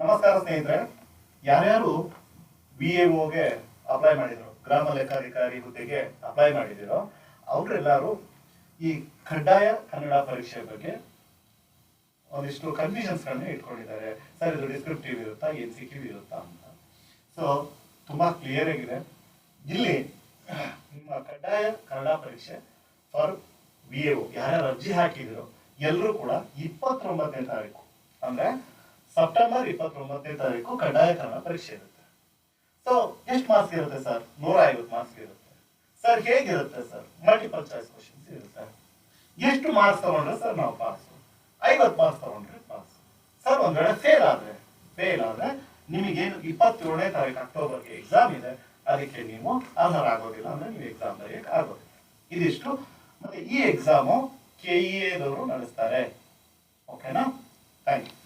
ನಮಸ್ಕಾರ ಸ್ನೇಹಿತರೆ, ಯಾರ್ಯಾರು ಬಿ ಎ ಓಗೆ ಅಪ್ಲೈ ಮಾಡಿದ್ರು, ಗ್ರಾಮ ಲೆಕ್ಕಾಧಿಕಾರಿ ಹುದ್ದೆಗೆ ಅಪ್ಲೈ ಮಾಡಿದಿರೋ ಅವರೆಲ್ಲರೂ ಈ ಕಡ್ಡಾಯ ಕನ್ನಡ ಪರೀಕ್ಷೆ ಬಗ್ಗೆ ಒಂದಿಷ್ಟು ಕನ್ಫ್ಯೂಷನ್ಸ್ ಗಳನ್ನ ಇಟ್ಕೊಂಡಿದ್ದಾರೆ. ಸರ್, ಇದು ಡಿಸ್ಕ್ರಿಪ್ಟಿವ್ ಇರುತ್ತಾ ಎನ್ ಸಿ ಕ್ಯೂ ಇರುತ್ತಾ ಅಂತ. ಸೊ ತುಂಬಾ ಕ್ಲಿಯರ್ ಆಗಿದೆ. ಇಲ್ಲಿ ನಿಮ್ಮ ಕಡ್ಡಾಯ ಕನ್ನಡ ಪರೀಕ್ಷೆ ಫಾರ್ ಬಿ ಎ ಯಾರ್ಯಾರು ಅರ್ಜಿ ಹಾಕಿದಿರೋ ಎಲ್ಲರೂ ಕೂಡ ಇಪ್ಪತ್ತೊಂಬತ್ತನೇ ತಾರೀಕು, ಅಂದ್ರೆ ಸೆಪ್ಟೆಂಬರ್ ಇಪ್ಪತ್ತೊಂಬತ್ತನೇ ತಾರೀಕು ಕಡ್ಡಾಯ ಕನ್ನಡ ಪರೀಕ್ಷೆ ಇರುತ್ತೆ. ಸೊ ಎಷ್ಟು ಮಾರ್ಕ್ಸ್ ಇರುತ್ತೆ ಸರ್ ನೂರ ಐವತ್ತು ಮಾರ್ಕ್ಸ್ ಇರುತ್ತೆ. ಸರ್ ಹೇಗಿರುತ್ತೆ ಸರ್ ಮಲ್ಟಿಪಲ್ ಚಾಯ್ಸ್ ಕ್ವಶನ್ಸ್ ಇರುತ್ತೆ. ಎಷ್ಟು ಮಾರ್ಕ್ಸ್ ತಗೊಂಡ್ರೆ ಸರ್ ನಾವು ಪಾಸ್ ಐವತ್ತು ಮಾರ್ಕ್ಸ್ ತಗೊಂಡ್ರೆ ಪಾಸ್ ಸರ್ ಒಂದ್ ವೇಳೆ ಫೇಲ್ ಆದ್ರೆ ಫೇಲ್ ಆದ್ರೆ ನಿಮಗೇನು ಇಪ್ಪತ್ತೇಳನೇ ತಾರೀಕು ಅಕ್ಟೋಬರ್ಗೆ ಎಕ್ಸಾಮ್ ಇದೆ, ಅದಕ್ಕೆ ನೀವು ಅರ್ಹರಾಗೋದಿಲ್ಲ ಅಂದ್ರೆ ನೀವು ಎಕ್ಸಾಮ್ ಬರೆಯಕ್ಕೆ ಆಗೋದಿಲ್ಲ. ಇದಿಷ್ಟು. ಮತ್ತೆ ಈ ಎಕ್ಸಾಮು ಕೆಇಎದವರು ನಡೆಸ್ತಾರೆ. ಓಕೆನಾ ಥ್ಯಾಂಕ್ ಯು